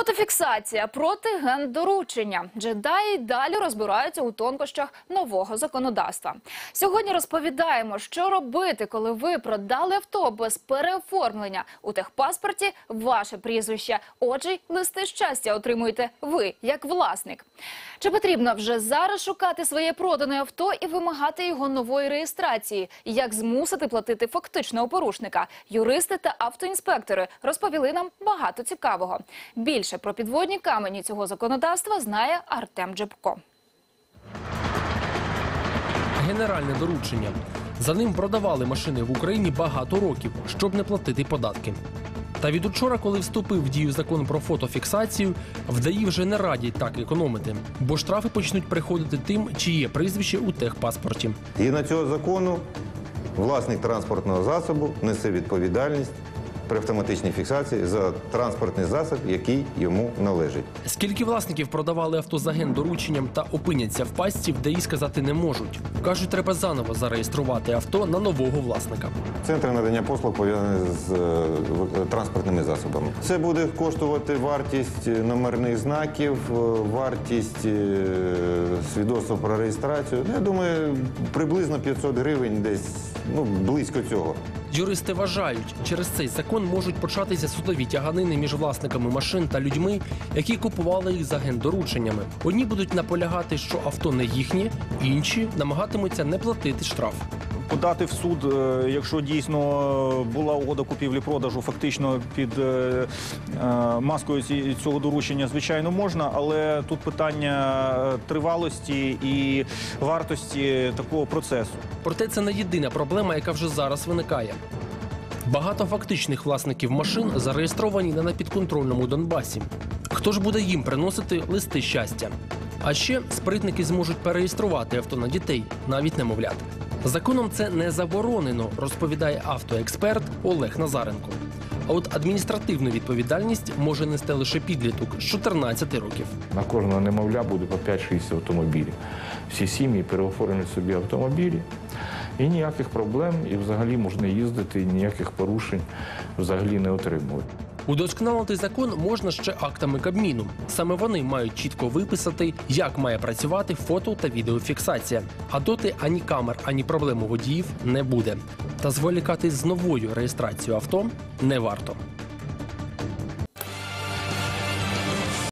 Фотофіксація проти гендоручення. Джедаї далі розбираються у тонкощах нового законодавства. Сьогодні розповідаємо, що робити, коли ви продали авто без переоформлення. У техпаспорті ваше прізвище. Отже, листи щастя отримуєте ви як власник. Чи потрібно вже зараз шукати своє продане авто і вимагати його нової реєстрації? Як змусити платити фактично у порушника? Юристи та автоінспектори розповіли нам багато цікавого. Більше про підводні камені цього законодавства знає Артем Джебко. Генеральне доручення. За ним продавали машини в Україні багато років, щоб не платити податки. Та від учора, коли вступив в дію закон про фотофіксацію, вдаї вже не радять так економити, бо штрафи почнуть приходити тим, чиє прізвище у техпаспорті. Згідно цього закону, власник транспортного засобу несе відповідальність при автоматичній фіксації за транспортний засіб, який йому належить. Скільки власників продавали авто за гендорученням та опиняться в пастці, вдаї сказати не можуть. Кажуть, треба заново зареєструвати авто на нового власника. Центри надання послуг пов'язані з е, транспортними засобами. Це буде коштувати вартість номерних знаків, е, вартість е, свідоцтва про реєстрацію. Я думаю, приблизно 500 гривень, десь ну близько цього. Юристи вважають, через цей закон можуть початися судові тяганини між власниками машин та людьми, які купували їх за гендорученнями. Одні будуть наполягати, що авто не їхнє, інші намагатимуться не платити штраф. Подати в суд, е, якщо дійсно була угода купівлі-продажу, фактично під е, е, маскою цього доручення, звичайно, можна, але тут питання тривалості і вартості такого процесу. Проте це не єдина проблема, яка вже зараз виникає. Багато фактичних власників машин зареєстровані не на підконтрольному Донбасі. Хто ж буде їм приносити листи щастя? А ще спритники зможуть переєструвати авто на дітей, навіть немовлят. Законом це не заборонено, розповідає автоексперт Олег Назаренко. А от адміністративну відповідальність може нести лише підліток з 14 років. На кожного немовля буде по 5-6 автомобілів. Всі сім'ї переоформлюють собі автомобілі. І ніяких проблем, і взагалі можна їздити, і ніяких порушень взагалі не отримують. Удосконалити закон можна ще актами Кабміну. Саме вони мають чітко виписати, як має працювати фото та відеофіксація. А доти ані камер, ані проблем у водіїв не буде. Та зволікати з новою реєстрацією авто не варто.